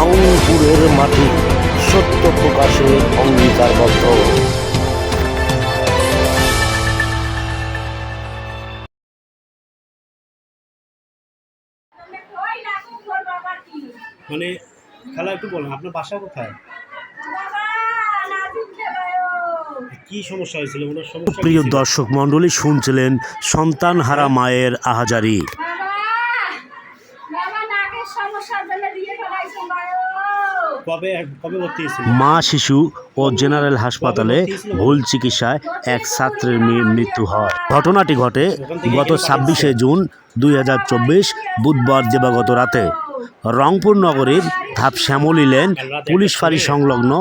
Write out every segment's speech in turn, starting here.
রংপুরের মাটি সত্য প্রকাশে অঙ্গীকারবদ্ধ। মানে খালা একটু বলেন আপনার বাসা কোথায়? কি সমস্যা হয়েছিল? ওনার সমস্যা প্রিয় দর্শক মণ্ডলী শুনছিলেন সন্তান হারা মায়ের আহাজারি। মা, শিশু ও জেনারেল হাসপাতালে ভুল চিকিৎসায় এক ছাত্রের মৃত্যু হয়। ঘটনাটি ঘটে গত ছাব্বিশে জুন দুই হাজার চব্বিশ বুধবার দিবাগত রাতে। রংপুর নগরীর ধাপ শ্যামলী লেন পুলিশ ফাঁড়ি সংলগ্ন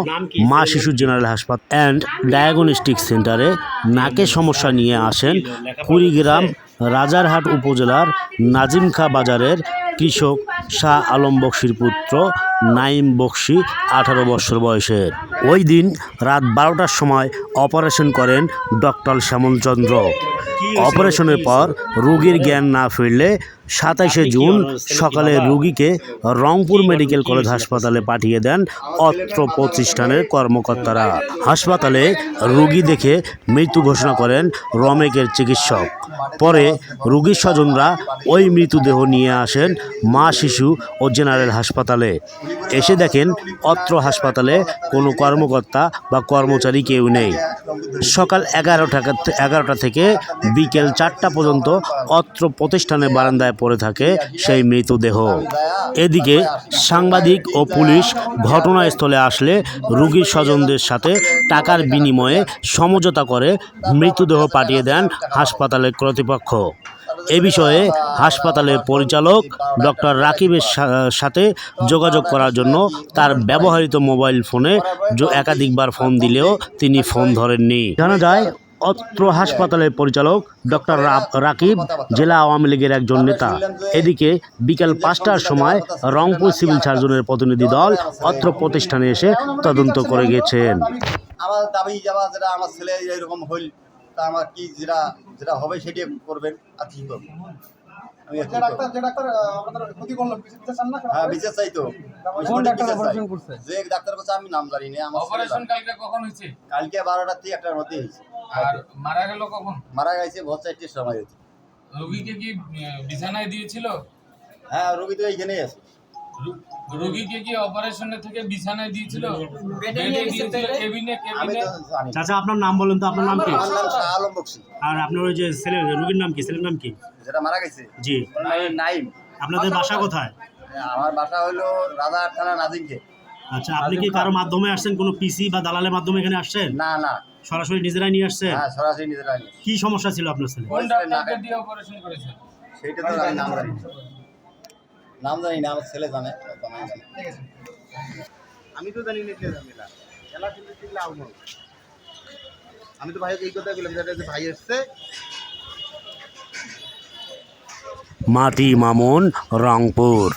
মা, শিশু জেনারেল হাসপাতাল অ্যান্ড ডায়াগনস্টিক সেন্টারে নাকে সমস্যা নিয়ে আসেন কুড়িগ্রাম রাজারহাট উপজেলার নাজিম খা বাজারের কৃষক শাহ আলম বক্সির পুত্র নাইম বক্সি আঠারো বছর বয়সের। ওই দিন রাত বারোটার সময় অপারেশন করেন ডক্টর শ্যামলচন্দ্র। অপারেশনের পর রোগীর জ্ঞান না ফিরলে সাতাইশে জুন সকালে রোগীকে রংপুর মেডিকেল কলেজ হাসপাতালে পাঠিয়ে দেন অত্র প্রতিষ্ঠানের কর্মকর্তারা। হাসপাতালে রোগী দেখে মৃত্যু ঘোষণা করেন রমেকের চিকিৎসক। পরে রোগীর স্বজনরা ওই মৃতদেহ নিয়ে আসেন মা শিশু ও জেনারেল হাসপাতালে। এসে দেখেন অত্র হাসপাতালে কোনো কর্মকর্তা বা কর্মচারী কেউ নেই। সকাল এগারোটা এগারোটা থেকে বিকেল চারটা পর্যন্ত অত্র প্রতিষ্ঠানের বারান্দায় পড়ে থাকে সেই মৃতদেহ। এদিকে সাংবাদিক ও পুলিশ ঘটনাস্থলে আসলে রুগীর স্বজনদের সাথে টাকার বিনিময়ে সমঝোতা করে মৃতদেহ পাঠিয়ে দেন হাসপাতালের কর্তৃপক্ষ। এ বিষয়ে হাসপাতালের পরিচালক ডক্টর রাকিবের সাথে যোগাযোগ করার জন্য তার ব্যবহৃত মোবাইল ফোনে একাধিকবার ফোন দিলেও তিনি ফোন ধরেননি। জানা যায় অত্র হাসপাতালের পরিচালক ডক্টর রাকিব জেলা আওয়ামী লীগের একজন নেতা। এদিকে বিকেল পাঁচটার সময় রংপুর সিভিল সার্জনের প্রতিনিধি দল অত্র প্রতিষ্ঠানে এসে তদন্ত করে গেছেন। আমার দাবি যাওয়া যেটা আমার ছেলে এরকম হইল তা আমার কি যেটা যেটা হবে সেটি করবেন আর কি করবেন? আমি বিচার হ্যাঁ চাই তো। আমি কোন সঠিক ডাক্তার বিচার চাই। অপারেশন করছে? যে ডাক্তার কাছে আমি নাম জানি না আমার কালকে বারোটার থেকে একটার মধ্যে হয়েছে। আর মারা গেল কখন? মারা গেছে ভোর চারটের সময় হয়েছে। রোগীকে কি বিছানায় দিয়েছিল? হ্যাঁ রোগী তো এইখানেই আছে। রোগীকে কি অপারেশনের থেকে বিছানায় দিয়েছিল? বেডে দিয়েছিল কেবিনে কেবিনে? তো জানি না। চাচা আপনার নাম বলেন তো আপনার নাম কি? আমার নাম শাহ আলম বক্সি। আর আপনার ওই যে ছেলে রোগীর নাম কি? ছেলের নাম কি? যেটা মারা গেছে? জি। নাইম। আপনাদের বাসা কোথায়? আমার বাসা হলো রাজার থানা নাজিমকে। আচ্ছা আপনি কি কারও মাধ্যমে আসছেন? কোনো পিসি বা দালালের মাধ্যমে এখানে আসছেন? না না। সরাসরি নিজেরাই নিয়ে আসছেন? হ্যাঁ সরাসরি নিজেরা নিয়ে কি সমস্যা ছিল আপনার ছেলে? কোন ডাক্তারকে দিয়ে অপারেশন করেছে সেইটা তো আমি নাম জানি না। নাম জানি না আমার ছেলে জানে জামাই জানে। আমি তো জানি না কে জানি না। খেলা আউট আমি তো ভাইকে এই কথা বললাম যে ভাই এসছে। মাটি মামুন রংপুর।